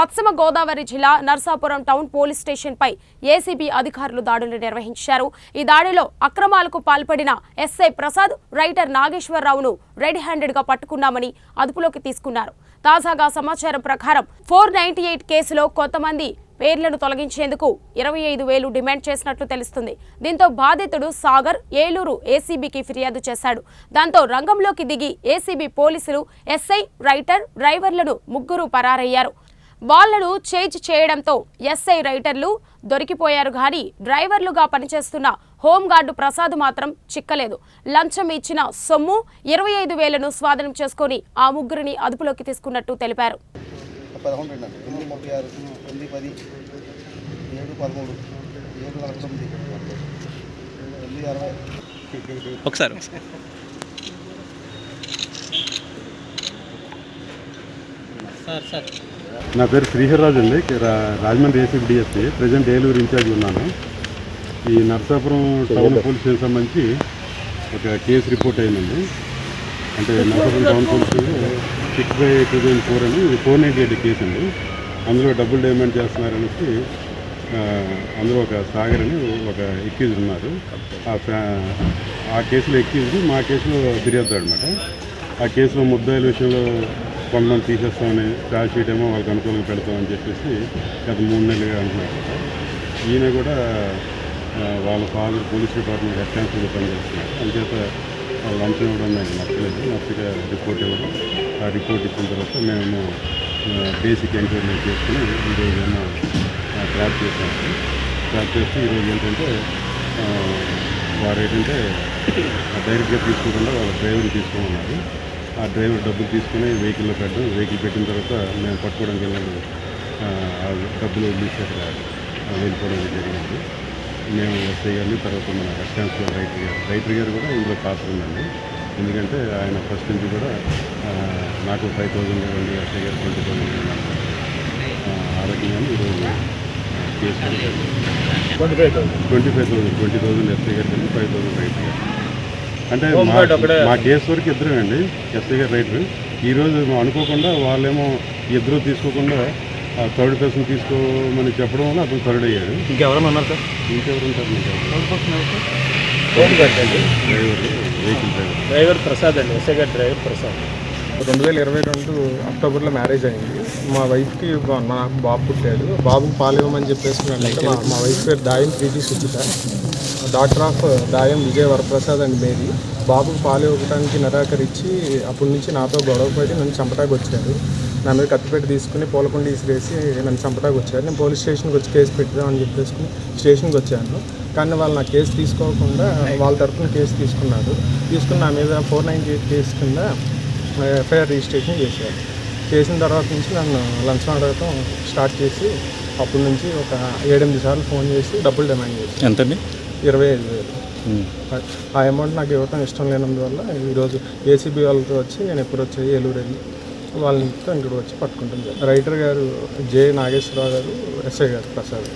పశ్చిమ గోదావరి జిల్లా Narsapuram town police station పై ఏసీబీ అధికారులు దాడులు నిర్వహించారు. ఈ దాడిలో అక్రమాలకు పాల్పడిన ఎస్ఐ ప్రసాద్ రైటర్ నాగేశ్వరరావును రెడ్ హ్యాండెడ్గా పట్టుకున్నామని అదుపులోకి తీసుకున్నారు. తాజాగా సమాచారం ప్రకారం ఫోర్ నైన్టీ ఎయిట్ కేసులో కొంతమంది పేర్లను తొలగించేందుకు ఇరవై ఐదు వేలు డిమాండ్ చేసినట్లు తెలుస్తుంది. దీంతో బాధితుడు సాగర్ ఏలూరు ఏసీబీకి ఫిర్యాదు చేశాడు. దాంతో రంగంలోకి దిగి ఏసీబీ పోలీసులు ఎస్ఐ రైటర్ డ్రైవర్లను ముగ్గురు పరారయ్యారు. వాళ్ళను చేజ్ చేయడంతో ఎస్ఐ రైటర్లు దొరికిపోయారు కానీ డ్రైవర్లుగా పనిచేస్తున్న హోంగార్డు ప్రసాద్ మాత్రం చిక్కలేదు. లంచం ఇచ్చిన సొమ్ము ఇరవై ఐదు వేలను స్వాధీనం చేసుకుని ఆ ముగ్గురిని అదుపులోకి తీసుకున్నట్టు తెలిపారు. అండి. తొమ్మిది నా పేరు శ్రీహర్రాజు అండి. రా- Rajahmundry ACB DSP present Eluru incharge ఉన్నాను. ఈ నరసాపురం టౌన్ పోలీస్ స్టేషన్ సంబంధించి ఒక కేసు రిపోర్ట్ అయిందండి. అంటే Narasapuram town police six by two thousand four అని ఇది ఫోర్ నైంటీ ఎయిట్ కేసు అండి. అందులో డబ్బులు డిమాండ్ చేస్తున్నారనేసి అందులో ఒక సాగర్ అని ఒక ఎక్యూజ్ ఉన్నారు. ఆ ఫ్యా- ఆ కేసులో ఎక్యూజ్ మా కేసులో ఫిర్యాదు అనమాట ఆ కేసులో ముద్దాయిల విషయంలో కొంతమంది తీసేస్తామని ఛార్జ్ షీట్ ఏమో వాళ్ళకి అనుకూలంగా పెడతామని చెప్పేసి గత మూడు నెలలుగా అంటున్నారు. ఈయన కూడా వాళ్ళ father police department head constable పనిచేస్తున్నారు. అందుచేత వాళ్ళు లంచం ఇవ్వడం నాకు నచ్చలేదు. నచ్చక రిపోర్ట్ ఇవ్వడం. ఆ రిపోర్ట్ ఇచ్చిన తర్వాత మేము బేసిక్ ఎంక్వైరీ చేసుకుని ఈరోజు ఏమో ట్రాప్ చేసాము ట్రాప్ చేస్తే ఈరోజు ఏంటంటే వారు ఏంటంటే డైరెక్ట్గా తీసుకోకుండా వాళ్ళ డ్రైవర్ని తీసుకోమన్నారు ఆ డ్రైవర్ డబ్బులు తీసుకుని వెహికల్లో పెట్టడం వెహికల్ పెట్టిన తర్వాత మేము పట్టుకోవడానికి వెళ్ళినప్పుడు ఆ, డబ్బులు వదిలేసి అక్కడ వెళ్ళిపోవడం జరిగింది. మేము ఎస్ఐ గారిని తర్వాత మన హెడ్ కానిస్టేబుల్ రైటర్ గారు రైటర్ గారు కూడా ఇందులో పాత్ర ఉందండి. ఎందుకంటే ఆయన ఫస్ట్ నుంచి కూడా నాకు ఫైవ్ థౌజండ్ ఇవ్వండి ఎస్ఐ గారు ట్వంటీ థౌజండ్ ఇవ్వండి ఆ రకంగా ఈరోజు case twenty five thousand. Twenty five thousand twenty thousand SI గారికి ఫైవ్ థౌసండ్ రైటర్ గారు అంటే మా- మా కేసు వరకు ఇద్దరే అండి ఎస్ఐ గారు రైటర్. ఈరోజు మేము అనుకోకుండా వాళ్ళేమో ఇద్దరు తీసుకోకుండా ఆ థర్డ్ పర్సన్ తీసుకోమని చెప్పడం వల్ల అతను థర్డ్ అయ్యాడు. ఇంకెవరైనా ఉన్నారు సార్? ఇంకెవరు ఉంటారు driver vehicle driver. Driver Prasad అండి ఎస్ఐ గారి డ్రైవర్ ప్రసాద్. రెండు వేల ఇరవై రెండు అక్టోబర్లో మ్యారేజ్ అయింది. మా వైఫ్కి నాకు బాబు పుట్టాడు. బాబుకి పాలు ఇవ్వమని చెప్పేసి అంటే మా వైఫ్ పేరు Dayam Preethi Suchitha doctor of Dayam Vijaya Varaprasad and Mary. బాబుకి పాలు ఇవ్వడానికి నిరాకరించి అప్పటి నుంచి నాతో గొడవపడి నన్ను చంపటానికి వచ్చారు. నా మీద కత్తిపెట్టి తీసుకుని పూలకుండి విసిరేసి నన్ను చంపటానికి వచ్చారు. నేను పోలీస్ స్టేషన్కి వచ్చి కేసు పెడదామని చెప్పేసుకుని స్టేషన్కి వచ్చాను. కానీ వాళ్ళు నా కేసు తీసుకోకుండా వాళ్ళ తరఫున కేసు తీసుకున్నారు. తీసుకుని నా మీద ఫోర్ నైన్టీ ఎయిట్ కేసు కింద ఎఫ్ఐఆర్ రిజిస్ట్రేషన్ చేశారు. చేసిన తర్వాత నుంచి నన్ను లంచం అడగటం స్టార్ట్ చేసి అప్పటి నుంచి ఒక ఏడెనిమిది సార్లు ఫోన్ చేసి డబ్బులు డిమాండ్ చేసి ఎంతండి? ఇరవై ఐదు వేలు. ఆ అమౌంట్ నాకు ఇవ్వటం ఇష్టం లేనందువల్ల ఈరోజు ఏసీబీ వాళ్ళతో వచ్చి నేను ఎప్పుడు వచ్చి ఏలూరు వెళ్ళి వాళ్ళతో ఇక్కడ వచ్చి పట్టుకుంటుంది రైటర్ గారు జే నాగేశ్వరరావు గారు ఎస్ఐ గారు ప్రసాద్.